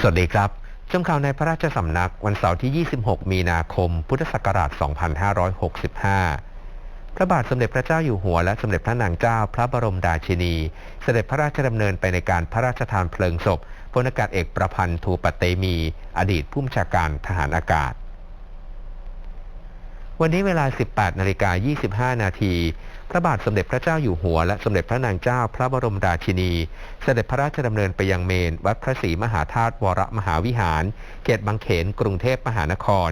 สวัสดีครับชมข่าวในพระราชสำนักวันเสาร์ที่ 26 มีนาคม พุทธศักราช 2565 พระบาทสมเด็จพระเจ้าอยู่หัวและสมเด็จพระนางเจ้าพระบรมราชินี เสด็จพระราชดำเนินไปในการพระราชทานเพลิงศพพลอากาศเอกประพันธ์ทูปเตมี อดีตผู้บัญชาการทหารอากาศ วันนี้เวลา 18นาฬิกา25 นาที พระบาทสมเด็จพระเจ้าอยู่หัวและสมเด็จพระนางเจ้าพระบรมราชินี เสด็จพระราชดำเนินไปยังเมน วัดพระศรีมหาธาตุวรมหาวิหาร เขตบางเขน กรุงเทพมหานคร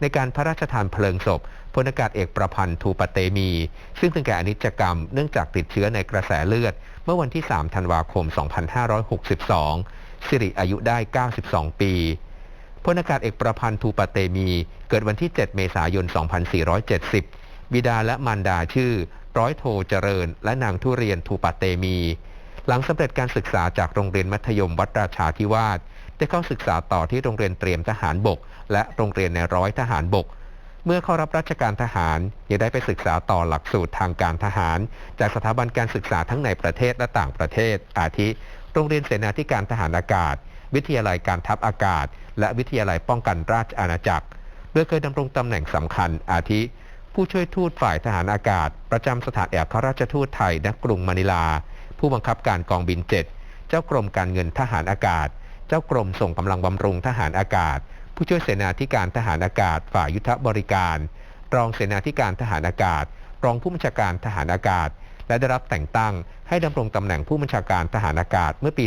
ในการพระราชทานเพลิงศพพลอากาศเอกประพันธ์ทูปเตมี ซึ่งเป็นแก่อนิจกรรมเนื่องจากติดเชื้อในกระแสเลือด เมื่อวันที่ 3 ธันวาคม 2562 สิริอายุได้ 92 ปี ลอากาศเอกประพันธ์ทูปเตมี เกิดวันที่ 7 เมษายน 2470 บิดาและมารดาชื่อ ร้อยโทเจริญ และนางทุเรียนทูปเตมี หลังสำเร็จการศึกษาจากโรงเรียนมัธยมวัดราชาธิวาสได้เข้าศึกษาต่อที่โรงเรียนเตรียมทหารบก และโรงเรียนในร้อยทหารบก เมื่อเข้ารับราชการทหารยังได้ไปศึกษาต่อหลักสูตรทางการทหาร จากสถาบันการศึกษาทั้งในประเทศและต่างประเทศ อาทิ โรงเรียนเสนาธิการทหารอากาศ วิทยาลัยการทัพอากาศ และวิทยาลัยป้องกันราชอาณาจักร โดยเคยดำรงตำแหน่งสำคัญอาทิ ผู้ช่วยทูตฝ่ายทหารอากาศ ประจำสถานเอกราชทูตไทยณกรุงมะนิลา ผู้บังคับการกองบินเจ็ดเจ้ากรมการเงินทหารอากาศ เจ้ากรมส่งกำลังบำรุงทหารอากาศ ผู้ช่วยเสนาธิการทหารอากาศ ฝ่ายยุทธบริการ รองเสนาธิการทหารอากาศ รองผู้บัญชาการทหารอากาศ และได้รับแต่งตั้งให้ดำรงตำแหน่งผู้บัญชาการทหารอากาศเมื่อปี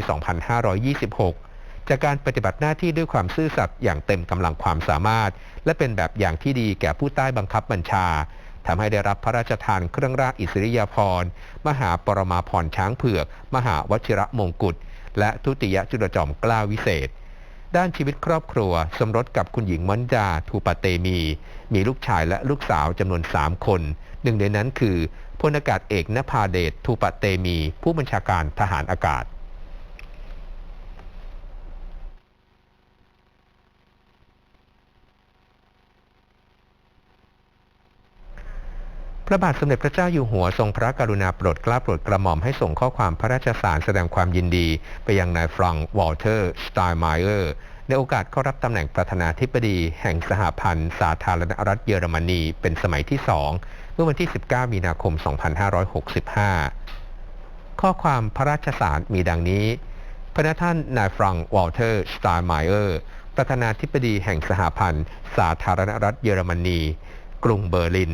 2526 จากการปฏิบัติหน้าที่ด้วยความซื่อสัตย์อย่างเต็มกำลังความสามารถ และเป็นแบบอย่างที่ดีแก่ผู้ใต้บังคับบัญชาทำให้ได้รับพระราชทานเครื่องราชอิสริยาภรณ์ มหาปรมาภรณ์ช้างเผือก มหาวชิระมงกุฎ และทุติยจุลจอมเกล้าวิเศษ ด้านชีวิตครอบครัว สมรสกับคุณหญิงมอนดาทูปเตมี มีลูกชายและลูกสาวจำนวน 3 คน หนึ่งในนั้นคือพลอากาศเอกนภาเดชทูปเตมี ผู้บัญชาการทหารอากาศ ระบาทสมเด็จพระเจ้าอยู่หัวทรงพระกรุณาโปรดเกล้าโปรดกระหม่อมให้ส่งข้อความพระราชสารแสดงความยินดี ไปยังนายฟรังวอลเตอร์สไตน์ไมเออร์ในโอกาสเข้ารับตำแหน่งประธานาธิบดี แห่งสหพันธ์ สาธารณรัฐเยอรมนี เป็นสมัยที่สองเมื่อวันที่ 19 มีนาคม 2565 ข้อความพระราชสารมีดังนี้ พระท่านนายฟรังวอลเตอร์สไตน์ไมเออร์ประธานาธิบดีแห่งสหพันธ์ สาธารณรัฐเยอรมนี กรุงเบอร์ลิน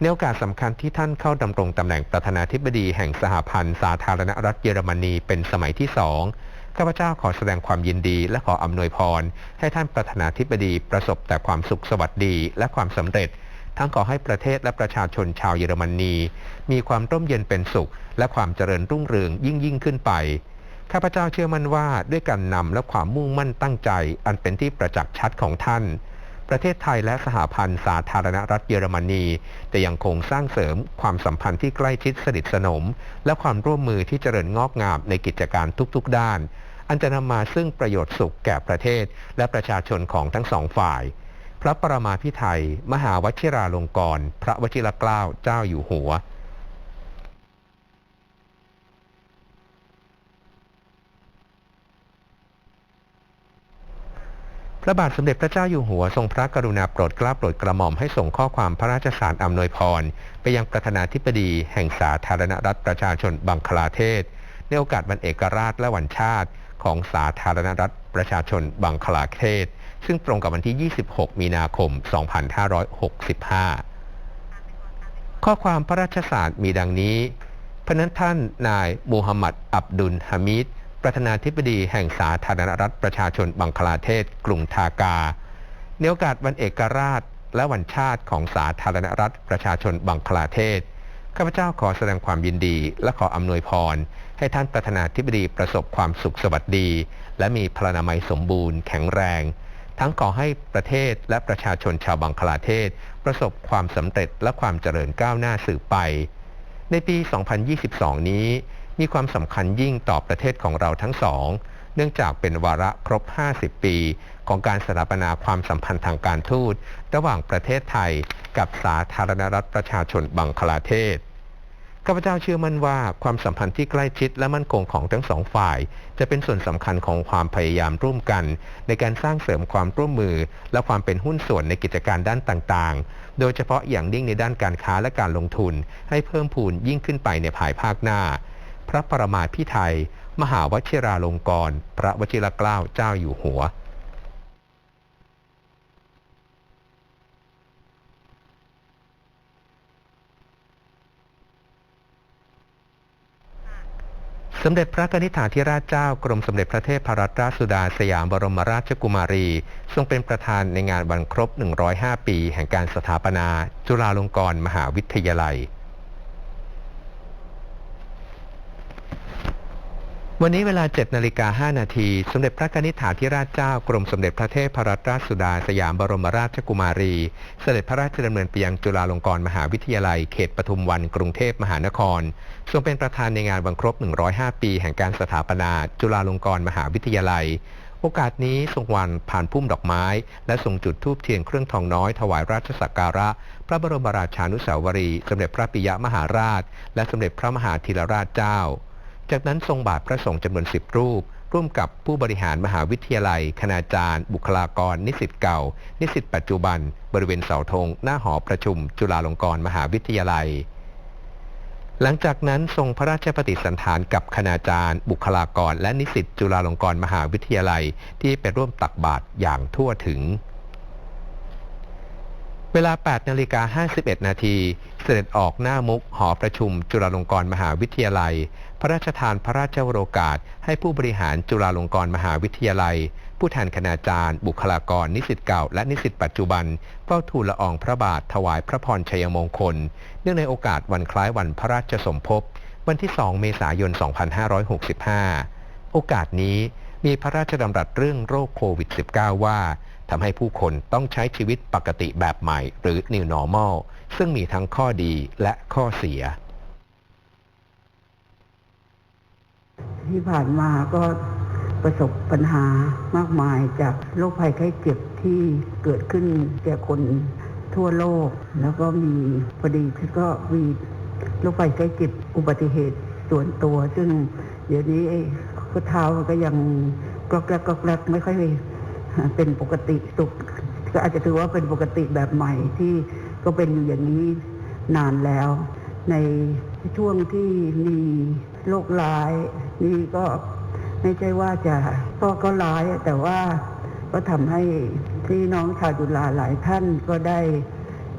ในโอกาสสำคัญที่ท่านเข้าดำรงตำแหน่งประธานาธิบดีแห่งสหพันธ์สาธารณรัฐเยอรมนีเป็นสมัยที่สองข้าพเจ้าขอแสดงความยินดีและขออำนวยพร ให้ท่านประธานาธิบดีประสบแต่ความสุขสวัสดีและความสำเร็จ ทั้งขอให้ประเทศและประชาชนชาวเยอรมนี มีความร่มเย็นเป็นสุข และความเจริญรุ่งเรืองยิ่งยิ่งขึ้นไป ข้าพเจ้าเชื่อมั่นว่าด้วยการนำและความมุ่งมั่นตั้งใจ อันเป็นที่ประจักษ์ชัดของท่าน ประเทศไทยและสหพันธ์สาธารณรัฐเยอรมนีจะยังคงสร้างเสริมความสัมพันธ์ที่ใกล้ชิดสนิทสนม และความร่วมมือที่เจริญงอกงามในกิจการทุกๆ ด้าน อันจะนำมาซึ่งประโยชน์สุขแก่ประเทศและประชาชนของทั้งสองฝ่าย พระประมาพิไทย มหาวชิราลงกรณ์พระวชิรเกล้าเจ้าอยู่หัว ระบาทสมเด็จพระเจ้าอยู่หัวทรงพระกรุณาโปรดเกล้าโปรดกระหม่อมให้ส่งข้อความพระราชสารอำนวยพร ไปยังประธานาธิบดี แห่งสาธารณรัฐประชาชนบังคลาเทศ ในโอกาสวันเอกราชและวันชาติของสาธารณรัฐประชาชนบังคลาเทศ ซึ่งตรงกับวันที่ 26 มีนาคม 2565 ข้อความพระราชสารมีดังนี้พนันท่านนายมูฮัมหมัดอับดุลฮามิด ประธานาธิบดีแห่งสาธารณรัฐประชาชนบังคลาเทศกรุงทากาในโอกาสวันเอกราชและวันชาติของสาธารณรัฐประชาชนบังคลาเทศ ข้าพเจ้าขอแสดงความยินดี และขออำนวยพร ให้ท่านประธานาธิบดีประสบความสุขสวัสดี และมีพลานามัยสมบูรณ์แข็งแรง ทั้งขอให้ประเทศและประชาชนชาวบังคลาเทศ ประสบความสำเร็จและความเจริญก้าวหน้าสืบไป ในปี 2022 นี้ มีความสำคัญยิ่งต่อประเทศของเราทั้งสอง เนื่องจากเป็นวาระครบ 50 ปี ของการสถาปนาความสัมพันธ์ทางการทูต ระหว่างประเทศไทยกับสาธารณรัฐประชาชนบังคลาเทศข้าพเจ้าเชื่อมั่นว่าความสัมพันธ์ที่ใกล้ชิดและมั่นคงของทั้งสองฝ่าย จะเป็นส่วนสำคัญของความพยายามร่วมกัน ในการสร้างเสริมความร่วมมือ และความเป็นหุ้นส่วนในกิจการด้านต่างๆ โดยเฉพาะอย่างยิ่งในด้านการค้าและการลงทุน ให้เพิ่มพูนยิ่งขึ้นไปในภายภาคหน้า พระประมาพิไทย มหาวชิราลงกรณ์พระวชิรเกล้าเจ้าอยู่หัว สมเด็จพระนิธิฐาธิราชเจ้ากรมสมเด็จพระเทพรัตนราชสุดาสยามบรมราชกุมารี ทรงเป็นประธานในงานวันครบ 105 ปี แห่งการสถาปนา จุฬาลงกรณ์มหาวิทยาลัย วันนี้เวลา 7 นาฬิกา 5 นาที สมเด็จพระนิธิฐาธิราชเจ้ากรมสมเด็จพระเทพรัตนราชสุดาสยามบรมราชกุมารี เสด็จพระราชดำเนินไปยังจุฬาลงกรณ์มหาวิทยาลัย เขตปทุมวันกรุงเทพมหานคร ทรงเป็นประธานในงานวันครบ 105 ปีแห่งการสถาปนา จุฬาลงกรณ์มหาวิทยาลัย โอกาสนี้ทรงวันผ่านพุ่มดอกไม้ และทรงจุดธูปเทียนเครื่องทองน้อยถวายราชสักการะ พระบรมราชานุสาวรีย์สมเด็จพระปิยมหาราช และสมเด็จพระมหาธีรราชเจ้า จากนั้นทรงบาทพระสงฆ์จำนวนสิบรูป ร่วมกับผู้บริหารมหาวิทยาลัย คณาจารย์ บุคลากร นิสิตเก่า นิสิตปัจจุบัน บริเวณเสาธง หน้าหอประชุม จุฬาลงกรณ์มหาวิทยาลัย หลังจากนั้นทรงพระราชปฏิสันถานกับคณาจารย์ บุคลากร และนิสิตจุฬาลงกรณ์มหาวิทยาลัย ที่ไปร่วมตักบาตรอย่างทั่วถึงเวลา 8 นาฬิกา 51 นาที เสด็จออกหน้ามุกหอประชุมจุฬาลงกรณ์มหาวิทยาลัย ระราชทานพระราชวโรกาส ให้ผู้บริหารจุฬาลงกรณ์มหาวิทยาลัย ผู้แทนคณาจารย์ บุคลากร นิสิตเก่า และนิสิตปัจจุบันเฝ้าทูลละอองพระบาทถวายพระพรชัยมงคล เนื่องในโอกาสวันคล้ายวันพระราชสมภพวันที่ 2 เมษายน 2565 โอกาสนี้มีพระราชดำรัสเรื่องโรคโควิด -19 ว่าทำให้ผู้คนต้องใช้ชีวิตปกติแบบใหม่ หรือ New Normal ซึ่งมีทั้งข้อดีและข้อเสีย ที่ผ่านมาก็ประสบปัญหามากมายจากโรคภัยไข้เจ็บที่เกิดขึ้นแก่คนทั่วโลก แล้วก็มีพอดีที่ก็มีโรคภัยไข้เจ็บอุบัติเหตุส่วนตัว ซึ่งเดี๋ยวนี้ไอ้ข้อเท้าก็ยังกรอกแกรกกรอกแกรกไม่ค่อยเป็นปกติสุขก็อาจจะถือว่าเป็นปกติแบบใหม่ที่ก็เป็นอยู่อย่างนี้นานแล้ว ใน ช่วงที่มีโรคร้ายนี่ก็ไม่ใช่ว่าจะก็ก็ร้ายแต่ว่าก็ทำให้พี่น้องชาวจุฬาหลายท่านก็ได้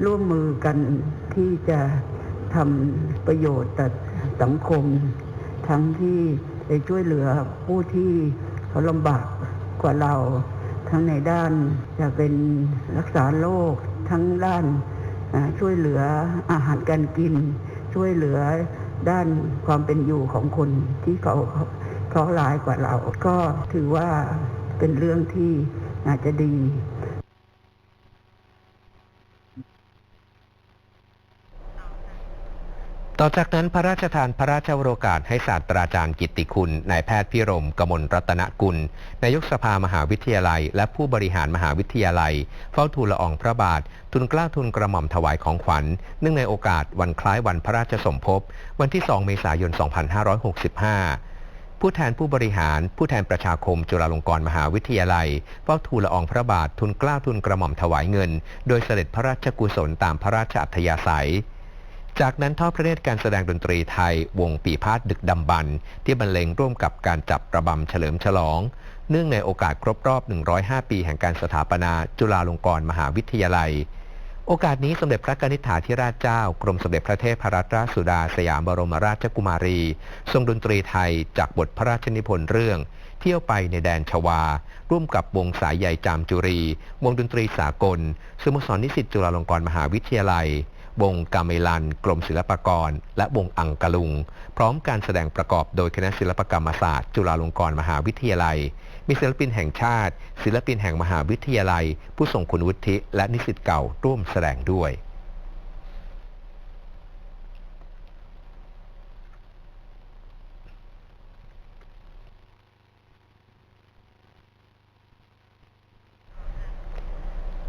ร่วมมือกันที่จะทำประโยชน์ต่อสังคม ทั้งที่ไปช่วยเหลือผู้ที่เขาลำบากกว่าเรา ทั้งในด้านจะเป็นรักษาโรคทั้งด้านช่วยเหลืออาหารการกิน ช่วยเหลือด้านความเป็นอยู่ของคนที่เขาเขาร้ายกว่าเราก็ถือว่าเป็นเรื่องที่อาจจะดี ต่อจากนั้นพระราชทานพระราชวโรกาสให้ศาสตราจารย์กิติคุณนายแพทย์พิรมกมลรัตนกุล นายกสภามหาวิทยาลัย และผู้บริหารมหาวิทยาลัย เฝ้าทูลละอองพระบาท ทุนกล้าทุนกระหม่อมถวายของขวัญ เนื่องในโอกาสวันคล้ายวันพระราชสมภพ วันที่ 2 เมษายน 2565 ผู้แทนผู้บริหาร ผู้แทนประชาคมจุฬาลงกรณ์มหาวิทยาลัยเฝ้าทูลละอองพระบาททุนกล้าทุนกระหม่อมถวายเงิน โดยเสด็จพระราชกุศลตามพระราชอัธยาศัย จากนั้นทอดพระเนตรการแสดงดนตรีไทยวงปีพาดดึกดำบรรที่บรรเลงร่วมกับการจับประบำเฉลิมฉลอง เนื่องในโอกาสครบรอบ 105 ปีแห่งการสถาปนาจุฬาลงกรณ์มหาวิทยาลัย โอกาสนี้สมเด็จพระกนิษฐาธิราชเจ้ากรมสมเด็จพระเทพรัตนราชสุดาสยามบรมราชกุมารี ทรงดนตรีไทยจากบทพระราชนิพนธ์เรื่อง เที่ยวไปในแดนชวา ร่วมกับวงสายใหญ่จามจุรี วงดนตรีสากลสโมสรนิสิตจุฬาลงกรณ์มหาวิทยาลัย วงกาเมลัน กรมศิลปากร และวงอังกะลุง พร้อมการแสดงประกอบโดยคณะศิลปกรรมศาสตร์ จุฬาลงกรณ์มหาวิทยาลัย มีศิลปินแห่งชาติ ศิลปินแห่งมหาวิทยาลัย ผู้ทรงคุณวุฒิและนิสิตเก่าร่วมแสดงด้วย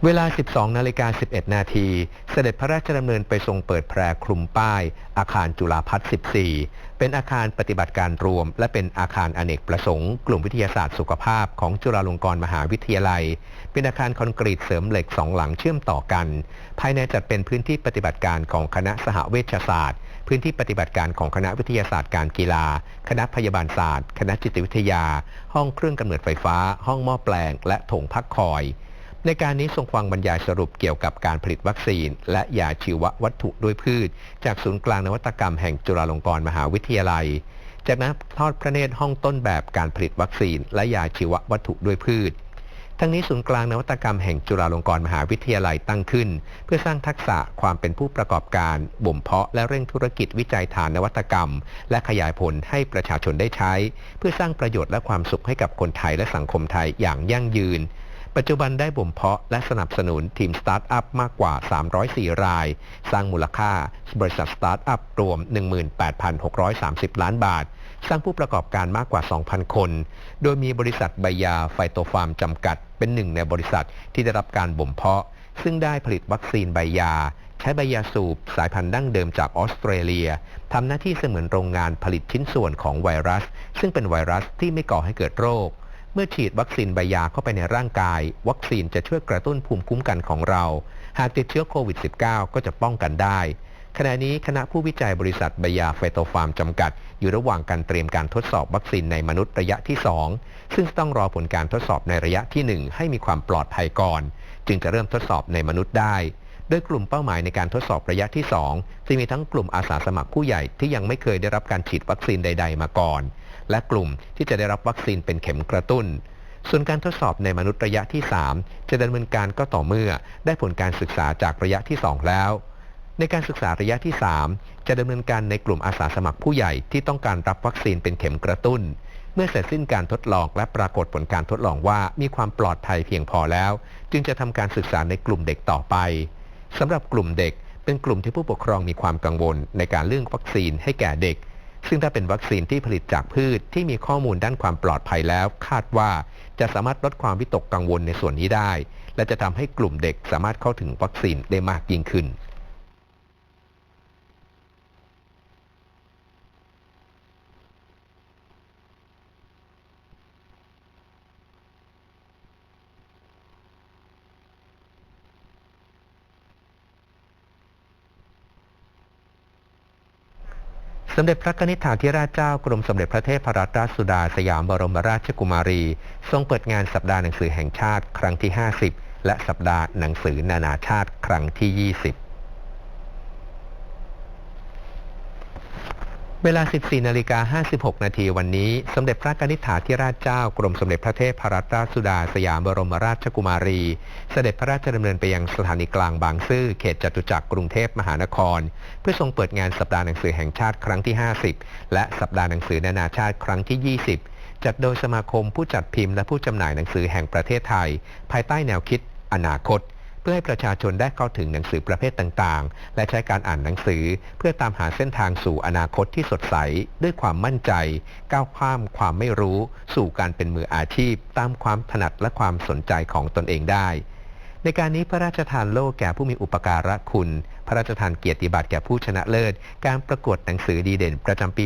เวลา 12 นาฬิกา 11 นาที เสด็จพระราชดำเนินไปทรงเปิดแพรคลุมป้าย อาคารจุฬาพัฒน์14 เป็นอาคารปฏิบัติการรวม และเป็นอาคารอเนกประสงค์ กลุ่มวิทยาศาสตร์สุขภาพของจุฬาลงกรณ์มหาวิทยาลัย เป็นอาคารคอนกรีตเสริมเหล็กสองหลังเชื่อมต่อกัน ภายในจัดเป็นพื้นที่ปฏิบัติการของคณะสหเวชศาสตร์ พื้นที่ปฏิบัติการของคณะวิทยาศาสตร์การกีฬา คณะพยาบาลศาสตร์ คณะจิตวิทยา ห้องเครื่องกำเนิดไฟฟ้า ห้องหม้อแปลง และถงพักคอย ในการนี้ทรงฟังบรรยายสรุปเกี่ยวกับการผลิตวัคซีน และยาชีววัตถุด้วยพืช จากศูนย์กลางนวัตกรรมแห่งจุฬาลงกรณ์มหาวิทยาลัย จากนั้นทอดพระเนตรห้องต้นแบบการผลิตวัคซีน และยาชีววัตถุด้วยพืช ทั้งนี้ศูนย์กลางนวัตกรรมแห่งจุฬาลงกรณ์มหาวิทยาลัยตั้งขึ้น เพื่อสร้างทักษะความเป็นผู้ประกอบการ บ่มเพาะและเร่งธุรกิจวิจัยฐานนวัตกรรม และขยายผลให้ประชาชนได้ใช้ เพื่อสร้างประโยชน์และความสุขให้กับคนไทยและสังคมไทยอย่างยั่งยืน ปัจจุบันได้บ่มเพาะและสนับสนุนทีมสตาร์ทอัพมากกว่า 304 ราย สร้างมูลค่าบริษัทสตาร์ทอัพรวม 18,630 ล้านบาท สร้างผู้ประกอบการมากกว่า 2,000 คน โดยมีบริษัทใบยาไฟโตฟาร์มจำกัด เป็นหนึ่งในบริษัทที่ได้รับการบ่มเพาะ ซึ่งได้ผลิตวัคซีนใบยาใช้ใบยาสูบสายพันธุ์ดั้งเดิมจากออสเตรเลียทำหน้าที่เสมือนโรงงานผลิตชิ้นส่วนของไวรัส ซึ่งเป็นไวรัสที่ไม่ก่อให้เกิดโรค เมื่อฉีดวัคซีนใบยาเข้าไปในร่างกาย วัคซีนจะช่วยกระตุ้นภูมิคุ้มกันของเรา หากติดเชื้อโควิด -19 ก็จะป้องกันได้ ขณะนี้คณะผู้วิจัยบริษัทใบยาไฟโตฟาร์มจำกัด อยู่ระหว่างการเตรียมการทดสอบวัคซีนในมนุษย์ระยะที่ 2 ซึ่งต้องรอผลการทดสอบในระยะที่ 1 ให้มีความปลอดภัยก่อน จึงจะเริ่มทดสอบในมนุษย์ได้ โดยกลุ่มเป้าหมายในการทดสอบระยะที่2จะมีทั้งกลุ่มอาสาสมัครผู้ใหญ่ที่ยังไม่เคยได้รับการฉีดวัคซีนใด ๆ มาก่อน และกลุ่มที่จะได้รับวัคซีนเป็นเข็มกระตุ้น ส่วนการทดสอบในมนุษย์ระยะที่ 3 จะดำเนินการก็ต่อเมื่อ ได้ผลการศึกษาจากระยะที่ 2 แล้ว ในการศึกษาระยะที่ 3 จะดำเนินการในกลุ่มอาสาสมัครผู้ใหญ่ที่ต้องการรับวัคซีนเป็นเข็มกระตุ้นเมื่อเสร็จสิ้นการทดลองและปรากฏผลการทดลองว่ามีความปลอดภัยเพียงพอแล้ว จึงจะทำการศึกษาในกลุ่มเด็กต่อไป สำหรับกลุ่มเด็ก เป็นกลุ่มที่ผู้ปกครองมีความกังวลในการเรื่องวัคซีนให้แก่เด็ก ซึ่งถ้าเป็นวัคซีนที่ผลิตจากพืชที่มีข้อมูลด้านความปลอดภัยแล้ว คาดว่าจะสามารถลดความวิตกกังวลในส่วนนี้ได้ และจะทำให้กลุ่มเด็กสามารถเข้าถึงวัคซีนได้มากยิ่งขึ้น มเด็จพระนิธิถาธิราชเจ้ากรมสมเด็จพระเทพรัตนราชสุดาสยามบรมราชกุมารี ทรงเปิดงานสัปดาห์หนังสือแห่งชาติครั้งที่ 50 และสัปดาห์หนังสือนานาชาติครั้งที่ 20 เวลา 14 นาฬิกา 56 นาทีวันนี้ สมเด็จพระนิธิถาธิราชเจ้ากรมสมเด็จพระเทพรัตนราชสุดาสยามบรมราชกุมารี เสด็จพระราชดำเนินไปยังสถานีกลางบางซื่อเขตจตุจักรกรุงเทพมหานคร เพื่อทรงเปิดงานสัปดาห์หนังสือแห่งชาติครั้งที่ 50 และสัปดาห์หนังสือนานาชาติครั้งที่ 20 จัดโดยสมาคมผู้จัดพิมพ์และผู้จำหน่ายหนังสือแห่งประเทศไทย ภายใต้แนวคิด อนาคต เพื่อให้ประชาชนได้เข้าถึงหนังสือประเภทต่างๆ และใช้การอ่านหนังสือ เพื่อตามหาเส้นทางสู่อนาคตที่สดใส ด้วยความมั่นใจ ก้าวข้ามความไม่รู้ สู่การเป็นมืออาชีพ ตามความถนัดและความสนใจของตนเองได้ ในการนี้พระราชทานโล่แก่ผู้มีอุปการะคุณ พระราชทานเกียรติบัตรแก่ผู้ชนะเลิศ การประกวดหนังสือดีเด่นประจำปี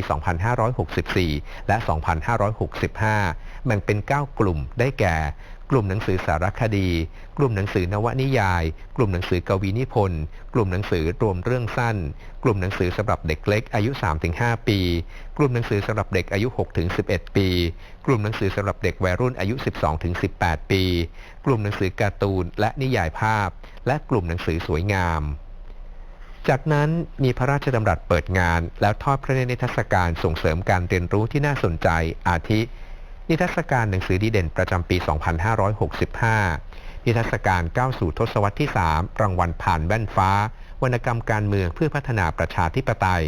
2564 และ 2565 แบ่งเป็น 9 กลุ่มได้แก่ กลุ่มหนังสือสารคดี กลุ่มหนังสือนวนิยาย กลุ่มหนังสือกวีนิพนธ์ กลุ่มหนังสือรวมเรื่องสั้น กลุ่มหนังสือสำหรับเด็กเล็กอายุ 3-5 ปี กลุ่มหนังสือสำหรับเด็กอายุ 6-11 ปี กลุ่มหนังสือสำหรับเด็กวัยรุ่นอายุ 12-18 ปี กลุ่มหนังสือการ์ตูนและนิยายภาพ และกลุ่มหนังสือสวยงามจากนั้นมีพระราชดำรัสเปิดงาน แล้วทอดพระเนตรนิทรรศการส่งเสริมการเรียนรู้ที่น่าสนใจอาทิ นิทรรศการหนังสือดีเด่นประจำปี 2565 นิทรรศการก้าวสู่ทศวรรษที่ 3 รางวัลผ่านแว่นฟ้า วรรณกรรมการเมืองเพื่อพัฒนาประชาธิปไตย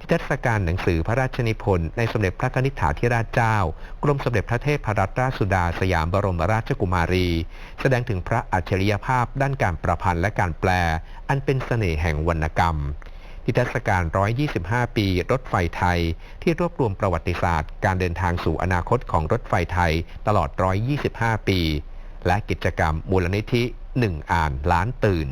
นิทรรศการหนังสือพระราชนิพนธ์ในสมเด็จพระนิธิถาธิราชเจ้า กรมสมเด็จพระเทพรัตนราชสุดาสยามบรมราชกุมารี แสดงถึงพระอัจฉริยภาพด้านการประพันธ์และการแปล อันเป็นเสน่ห์แห่งวรรณกรรม นิทรรศการ 125 ปี รถไฟไทย ที่รวบรวมประวัติศาสตร์ การเดินทางสู่อนาคตของรถไฟไทยตลอด 125 ปี และกิจกรรมมูลนิธิ 1 อ่านล้านตื่น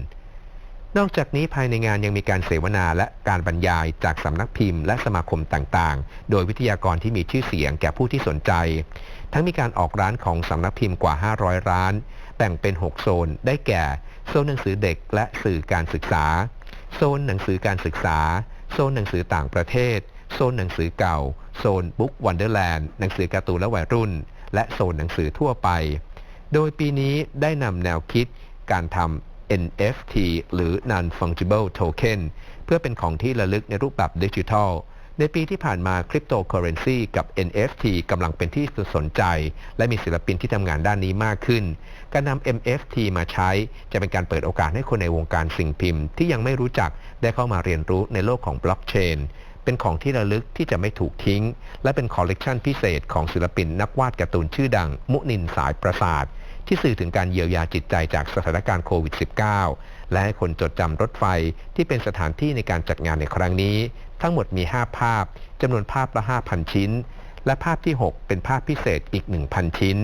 นอกจากนี้ภายในงานยังมีการเสวนาและการบรรยายจากสำนักพิมพ์และสมาคมต่างๆ โดยวิทยากรที่มีชื่อเสียงแก่ผู้ที่สนใจ ทั้งมีการออกร้านของสำนักพิมพ์กว่า 500 ร้าน แบ่งเป็น 6 โซน ได้แก่ โซนหนังสือเด็กและสื่อการศึกษา โซนหนังสือการศึกษา โซนหนังสือต่างประเทศ โซนหนังสือเก่า โซนบุ๊กวันเดอร์แลนด์หนังสือการ์ตูนและวัยรุ่น และโซนหนังสือทั่วไป โดยปีนี้ได้นำแนวคิดการทำ NFT หรือ Non-Fungible Token เพื่อเป็นของที่ระลึกในรูปแบบดิจิทัล ในปีที่ผ่านมาคริปโตเคอเรนซีกับ NFT กำลังเป็นที่สนใจ และมีศิลปินที่ทำงานด้านนี้มากขึ้น การนำ MFT มาใช้จะเป็นการเปิดโอกาสให้คนในวงการสิ่งพิมพ์ที่ยังไม่รู้จักได้เข้ามาเรียนรู้ในโลกของบล็อกเชนเป็นของที่ระลึกที่จะไม่ถูกทิ้ง และเป็นคอลเลกชันพิเศษของศิลปินนักวาดการ์ตูนชื่อดัง มุนินสายประสาท ที่สื่อถึงการเยียวยาจิตใจจากสถานการณ์โควิด -19 และให้คนจดจำรถไฟที่เป็นสถานที่ในการจัดงานในครั้งนี้ ทั้งหมดมี 5 ภาพจำนวนภาพละ 5,000 ชิ้น และภาพที่ 6 เป็นภาพพิเศษอีก 1,000 ชิ้น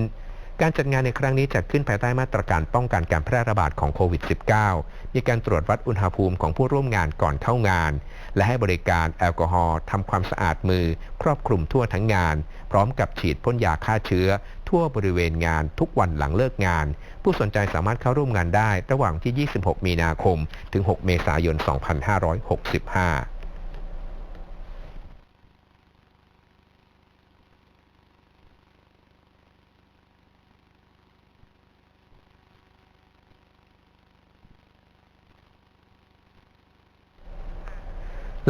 การจัดงานในครั้งนี้จัดขึ้นภายใต้มาตรการป้องกันการแพร่ระบาดของโควิด -19 มีการตรวจวัดอุณหภูมิของผู้ร่วมงานก่อนเข้างาน และให้บริการแอลกอฮอล์ทำความสะอาดมือ ครอบคลุมทั่วทั้งงาน พร้อมกับฉีดพ่นยาฆ่าเชื้อ ทั่วบริเวณงานทุกวันหลังเลิกงาน ผู้สนใจสามารถเข้าร่วมงานได้ ระหว่างที่ 26 มีนาคม ถึง 6 เมษายน 2565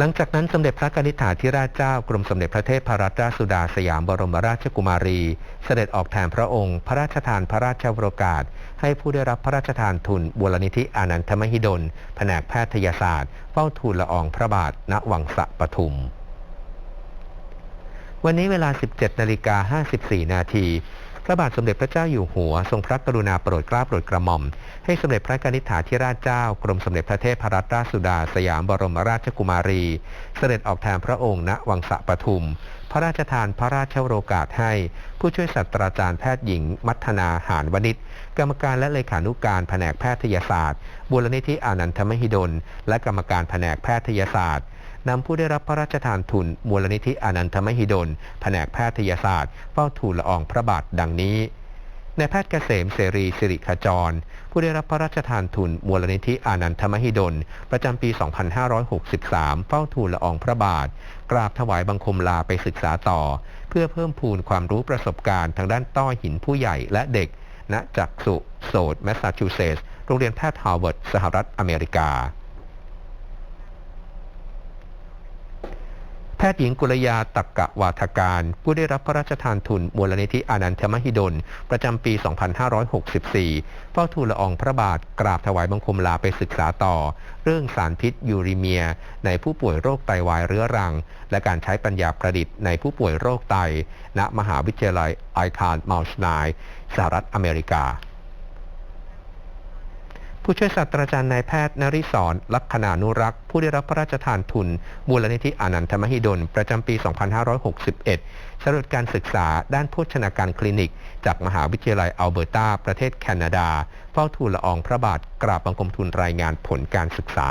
หลังจากนั้นสมเด็จพระกนิษฐาธิราชเจ้ากรมสมเด็จพระเทพรัตนราชสุดาสยามบรมราชกุมารี เสด็จออกแทนพระองค์ พระราชทานพระราชวโรกาส ให้ผู้ได้รับพระราชทานทุนบุรณิธิอานันทมหิดล แผนกแพทยศาสตร์ เฝ้าทูลละอองพระบาท ณ วังสะปทุม วันนี้เวลา 17นาฬิกา54นาที พระบาทสมเด็จพระเจ้าอยู่หัว ทรงพระกรุณาโปรดเกล้าโปรดกระหม่อม ให้สมเด็จพระกนิษฐาธิราชเจ้ากรมสมเด็จพระเทพรัตนราชสุดา สยามบรมราชกุมารี เสด็จออกแทนพระองค์ณวังสะปทุม พระราชทานพระราชโรกาสให้ ผู้ช่วยศาสตราจารย์แพทย์หญิง มัทนาหานวณิชกรรมการและเลขานุการแผนกแพทยศาสตร์บุรณิธิอานันทมหิดล และกรรมการแผนกแพทยศาสตร์ นำผู้ได้รับพระราชทานทุน มูลนิธิอนันทมหิดล แผนกแพทยศาสตร์เฝ้าทูลละอองพระบาทดังนี้นายแพทย์เกษมเสรีสิริขจร ผู้ได้รับพระราชทานทุนมูลนิธิอานันทมหิดล ประจำปี 2563 เฝ้าทูลละอองพระบาท กราบถวายบังคมลาไปศึกษาต่อ เพื่อเพิ่มพูนความรู้ประสบการณ์ทางด้านต้อหินผู้ใหญ่และเด็ก ณ จักสุโสดแมสซาชูเซตส์โรงเรียนแพทย์ฮาร์วาร์ดสหรัฐอเมริกา แพทย์หญิงกุลยาตักกะวาทการ ผู้ได้รับพระราชทานทุนมูลนิธิอานันทมหิดล ประจำปี 2564 เฝ้าทูลละอองพระบาทกราบถวายบังคมลาไปศึกษาต่อ เรื่องสารพิษยูริเมีย ในผู้ป่วยโรคไตวายเรื้อรัง และการใช้ปัญญาประดิษฐ์ในผู้ป่วยโรคไต ณ มหาวิทยาลัยไอคานมัลชไนสหรัฐอเมริกา ผู้ช่วยศาสตราจารย์นายแพทย์นริศรลักษณานุรักษ์ ผู้ได้รับพระราชทานทุนมูลนิธิอานันทมหิดล ประจำปี 2561 สรับการศึกษาด้านโภชนาการคลินิก จากมหาวิทยาลัยอัลเบอร์ตา ประเทศแคนาดาเฝ้าทูลละอองพระบาทกราบบังคมทูลรายงานผลการศึกษา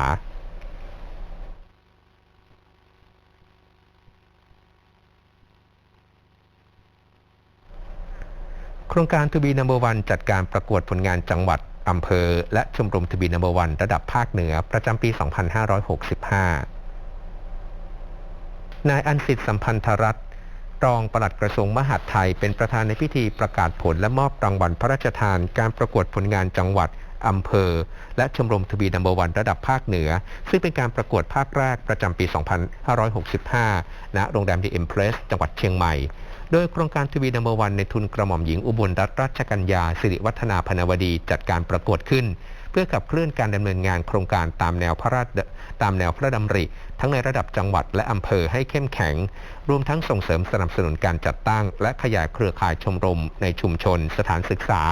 โครงการทูบีนัมเบอร์วันจัดการประกวดผลงานจังหวัด อำเภอ และชมรมทบีนัมเบอร์วันระดับภาคเหนือประจำปี 2565 นายอันสิทธิ์สัมพันธรัตน์รองปลัดกระทรวงมหาดไทย เป็นประธานในพิธีประกาศผลและมอบรางวัลพระราชทาน การประกวดผลงานจังหวัดอำเภอ และชมรมทบีนัมเบอร์วันระดับภาคเหนือ ซึ่งเป็นการประกวดภาคแรกประจำปี 2565 ณ โรงแรมดีเอ็มเพรสจังหวัดเชียงใหม่ โดยโครงการทวีนัมเบอร์วันในทุนกระหม่อมหญิงอุบลรัตนราชกัญญาสิริวัฒนาพนวดีจัดการประกวดขึ้น เพื่อขับเคลื่อนการดำเนินงานโครงการตามแนวพระราชตามแนวพระดำริ ทั้งในระดับจังหวัดและอำเภอให้เข้มแข็ง รวมทั้งส่งเสริมสนับสนุนการจัดตั้ง และขยายเครือข่ายชมรม ในชุมชน สถานศึกษา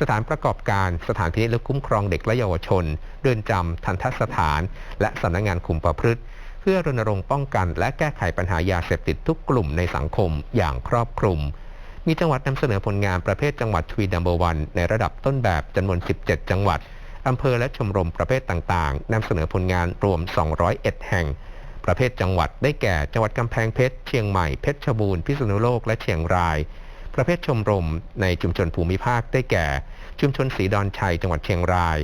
สถานประกอบการ สถานที่และคุ้มครองเด็กและเยาวชน เรือนจำทันทสถาน และสำนักงานคุมประพฤติ พื่อรณรงค์ป้องกัน และแก้ไขปัญหายาเสพติดทุกกลุ่มในสังคมอย่างครอบคลุม มีจังหวัดนำเสนอผลงานประเภทจังหวัดทวีนัมเบอร์วันในระดับต้นแบบจำนวน 17 จังหวัดอำเภอและชมรมประเภทต่างๆนำเสนอผลงานรวม 201 แห่ง ประเภทจังหวัดได้แก่ จังหวัดกำแพงเพชร เชียงใหม่ เพชรบูรณ์ พิษณุโลก และเชียงราย ประเภทชมรมในชุมชนภูมิภาคได้แก่ ชุมชนศรีดอนชัย จังหวัดเชียงราย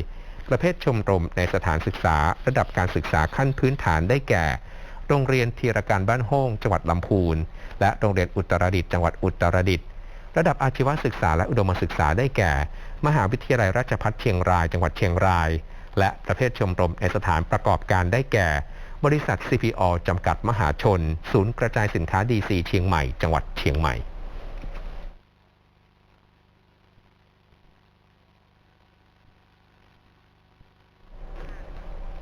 ประเภทชมรมในสถานศึกษา ระดับการศึกษาขั้นพื้นฐานได้แก่ โรงเรียนทีรการบ้านโฮ่งจังหวัดลำพูน และโรงเรียนอุตรดิตถ์จังหวัดอุตรดิตถ์ระดับอาชีวศึกษาและอุดมศึกษาได้แก่ มหาวิทยาลัยราชภัฏเชียงราย จังหวัดเชียงราย และประเภทชมรมในสถานประกอบการได้แก่ บริษัท CPO จำกัดมหาชน ศูนย์กระจายสินค้า DC เชียงใหม่ จังหวัดเชียงใหม่